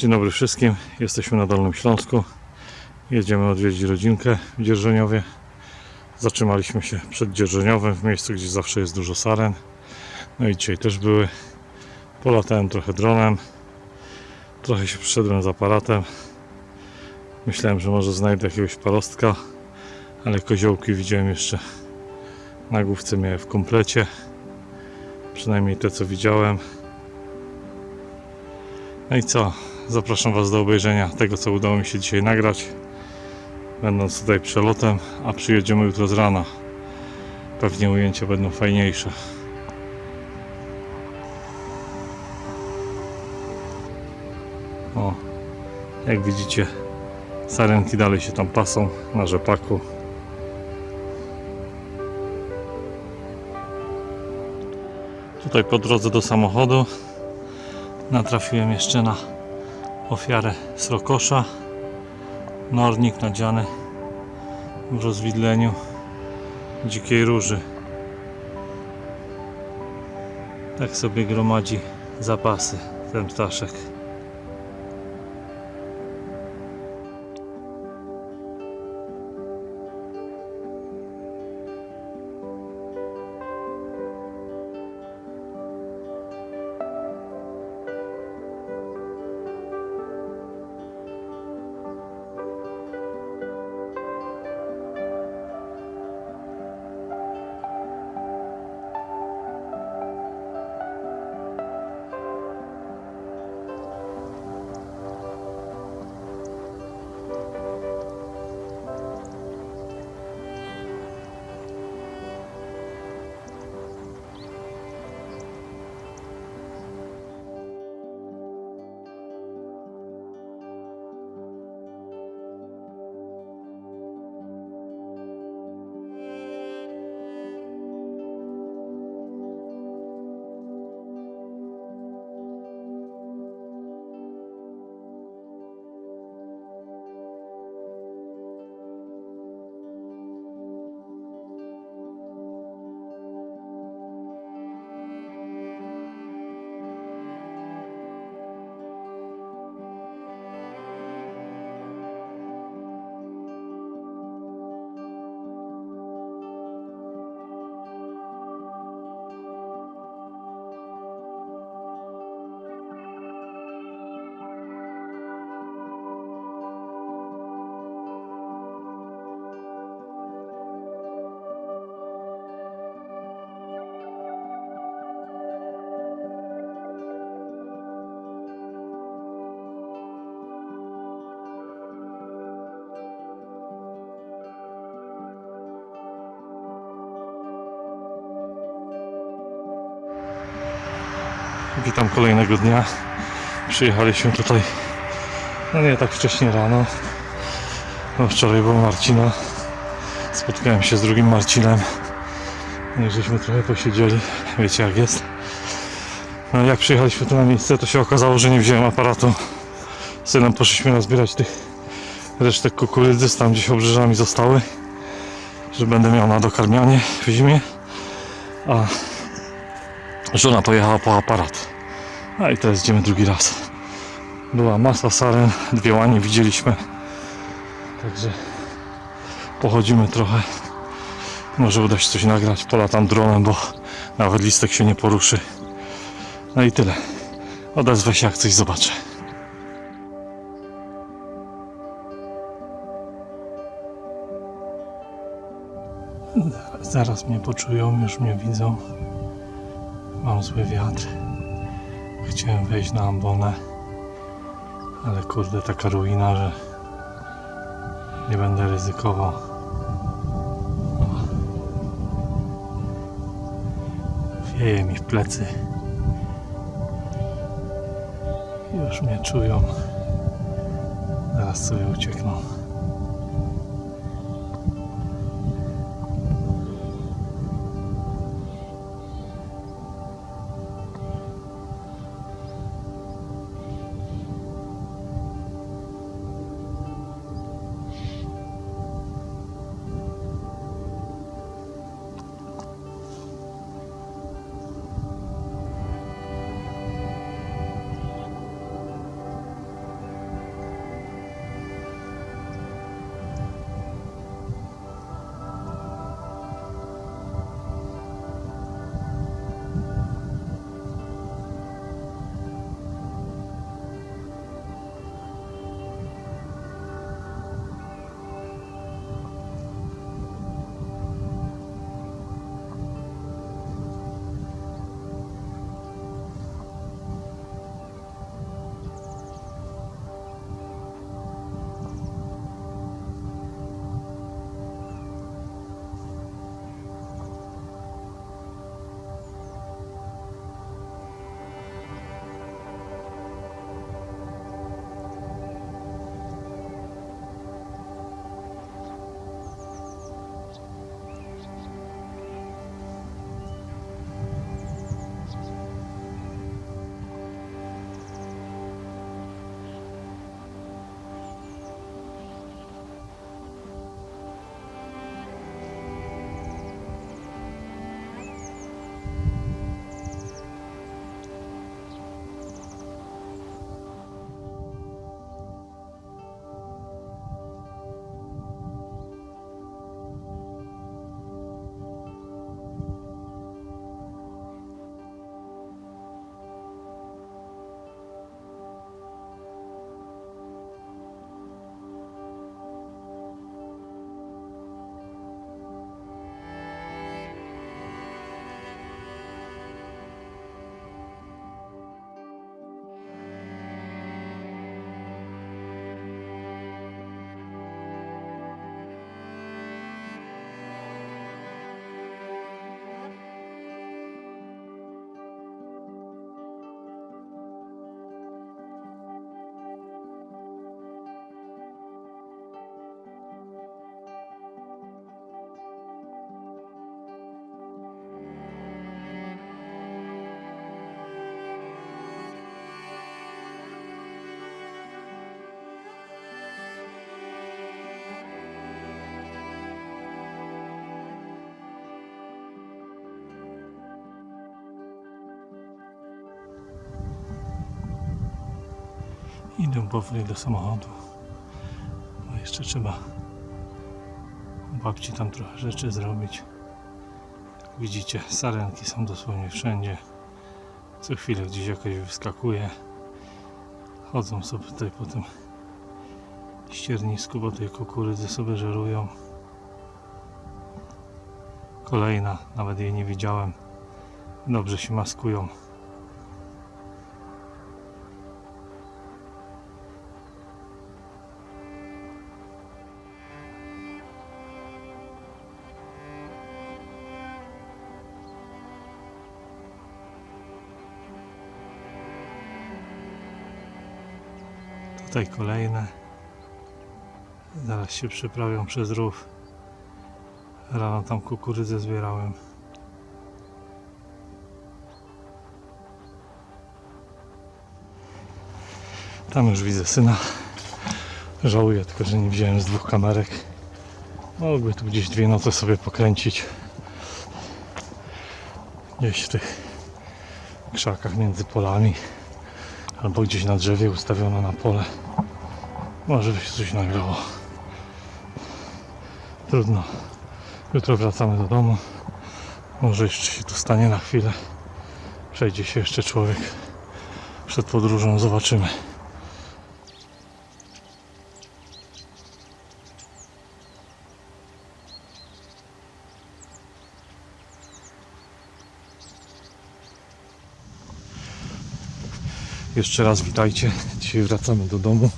Dzień dobry wszystkim. Jesteśmy na Dolnym Śląsku. Jedziemy odwiedzić rodzinkę w Dzierżoniowie. Zatrzymaliśmy się przed Dzierżoniowem, w miejscu, gdzie zawsze jest dużo saren. No i dzisiaj też były. Polatałem trochę dronem. Trochę się przyszedłem z aparatem. Myślałem, że może znajdę jakiegoś parostka, ale koziołki widziałem jeszcze na główce miałem w komplecie. Przynajmniej te, co widziałem. No i co? Zapraszam Was do obejrzenia tego, co udało mi się dzisiaj nagrać. Będąc tutaj przelotem, a przyjedziemy jutro z rana. Pewnie ujęcia będą fajniejsze. O, jak widzicie, sarenki dalej się tam pasą na rzepaku. Tutaj po drodze do samochodu natrafiłem jeszcze na ofiarę srokosza. Nornik nadziany w rozwidleniu dzikiej róży. Tak sobie gromadzi zapasy ten ptaszek. Witam kolejnego dnia. Przyjechaliśmy tutaj, no nie tak wcześnie rano. No wczoraj był Marcina. Spotkałem się z drugim Marcinem. No i żeśmy trochę posiedzieli. Wiecie jak jest. No jak przyjechaliśmy tu na miejsce, to się okazało, że nie wziąłem aparatu. Synem poszliśmy nazbierać tych resztek kukurydzy, tam gdzieś obrzeżami zostały. Że będę miał na dokarmianie w zimie. A Żona pojechała po aparat. A i teraz idziemy drugi raz. Była masa saren, dwie łanie widzieliśmy. Także pochodzimy trochę. Może uda się coś nagrać. Polatam dronem, bo nawet listek się nie poruszy. No i tyle. Odezwę się jak coś zobaczę. Zaraz mnie poczują, już mnie widzą. Mam zły wiatr. Chciałem wejść na ambonę, ale kurde, taka ruina, że nie będę ryzykował. Wieje mi w plecy. Już mnie czują. Zaraz sobie uciekną. Idę powoli do samochodu. Bo jeszcze trzeba babci tam trochę rzeczy zrobić. Jak widzicie, sarenki są dosłownie wszędzie. Co chwilę gdzieś jakoś wyskakuje. Chodzą sobie tutaj po tym ściernisku, bo tej kukurydzy sobie żerują. Kolejna, nawet jej nie widziałem. Dobrze się maskują. Tutaj kolejne. Zaraz się przeprawią przez rów. Rano tam kukurydzę zbierałem. Tam już widzę syna. Żałuję tylko, że nie wziąłem z dwóch kamerek. Mogły tu gdzieś dwie noce sobie pokręcić. Gdzieś w tych krzakach między polami. Albo gdzieś na drzewie ustawione na pole. Może by się coś nagrało. Trudno. Jutro wracamy do domu. Może jeszcze się tu stanie na chwilę. Przejdzie się jeszcze człowiek. Przed podróżą zobaczymy. Jeszcze raz witajcie. Dzisiaj wracamy do domu,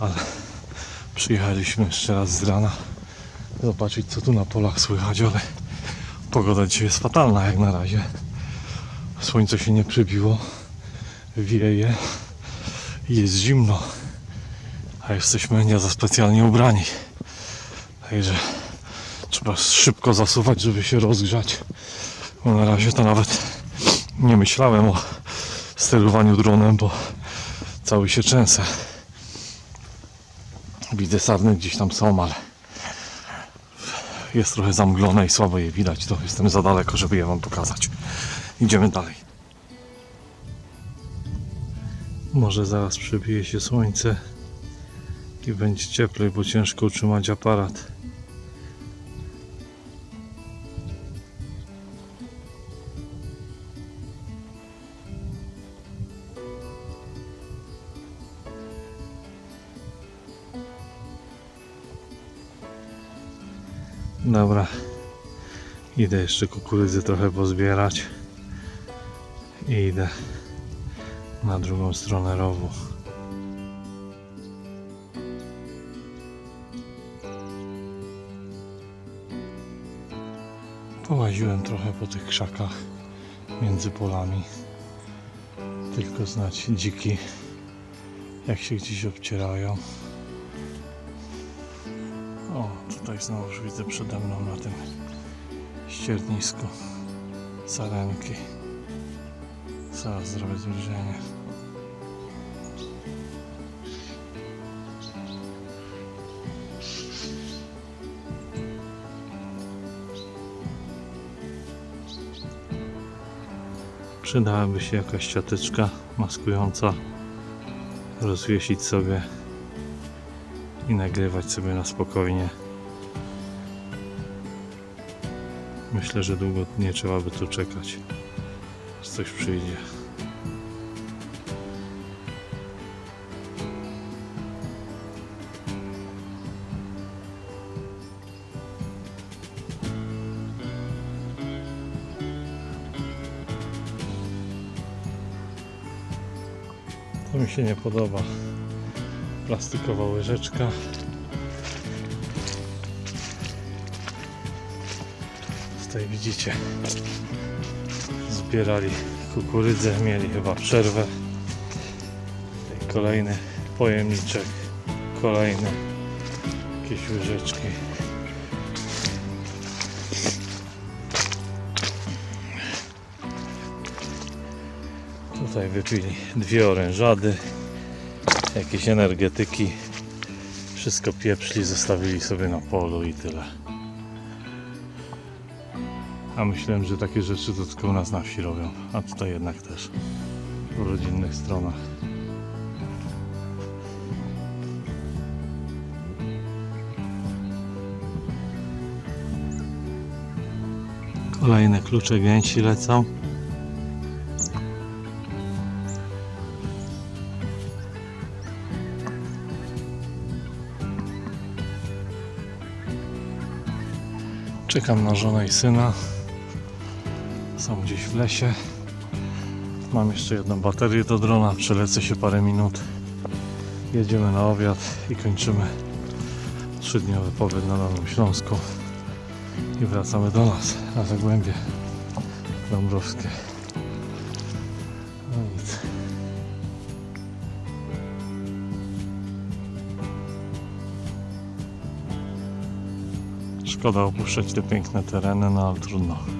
ale przyjechaliśmy jeszcze raz z rana zobaczyć co tu na polach słychać, ale pogoda dzisiaj jest fatalna jak na razie. Słońce się nie przybiło, wieje i jest zimno, a jesteśmy nie za specjalnie ubrani. Także trzeba szybko zasuwać, żeby się rozgrzać. Bo na razie to nawet nie myślałem o sterowaniu dronem, bo cały się trzęsę. Widzę sarny gdzieś tam są, ale jest trochę zamglone i słabo je widać. To jestem za daleko, żeby je wam pokazać. Idziemy dalej. Może zaraz przebije się słońce i będzie cieplej, bo ciężko utrzymać aparat. Dobra. Idę jeszcze kukurydzy trochę pozbierać. I idę na drugą stronę rowu. Połaziłem trochę po tych krzakach między polami. Tylko znać dziki, jak się gdzieś obcierają. Tutaj znowu już widzę przede mną na tym ściernisku sarenki. Zaraz zrobię zbliżenie. Przydałaby się jakaś siateczka maskująca, rozwiesić sobie i nagrywać sobie na spokojnie. Myślę, że długo nie trzeba by tu czekać, aż coś przyjdzie. To mi się nie podoba plastikowa łyżeczka. Tutaj widzicie, zbierali kukurydzę, mieli chyba przerwę. Tutaj kolejny pojemniczek, kolejne jakieś łyżeczki. Tutaj wypili dwie orężady jakieś energetyki. Wszystko pieprzli, zostawili sobie na polu i tyle. A myślałem, że takie rzeczy to tylko u nas na wsi robią, a tutaj jednak też po rodzinnych stronach. Kolejne klucze gęsi lecą. Czekam na żonę i syna. Są gdzieś w lesie. Mam jeszcze jedną baterię do drona. Przelecę się parę minut. Jedziemy na obiad i kończymy trzydniowy pobyt na Nowym Śląsku. I wracamy do nas, na Zagłębie Dąbrowskie. No. Szkoda opuszczać te piękne tereny, no ale trudno.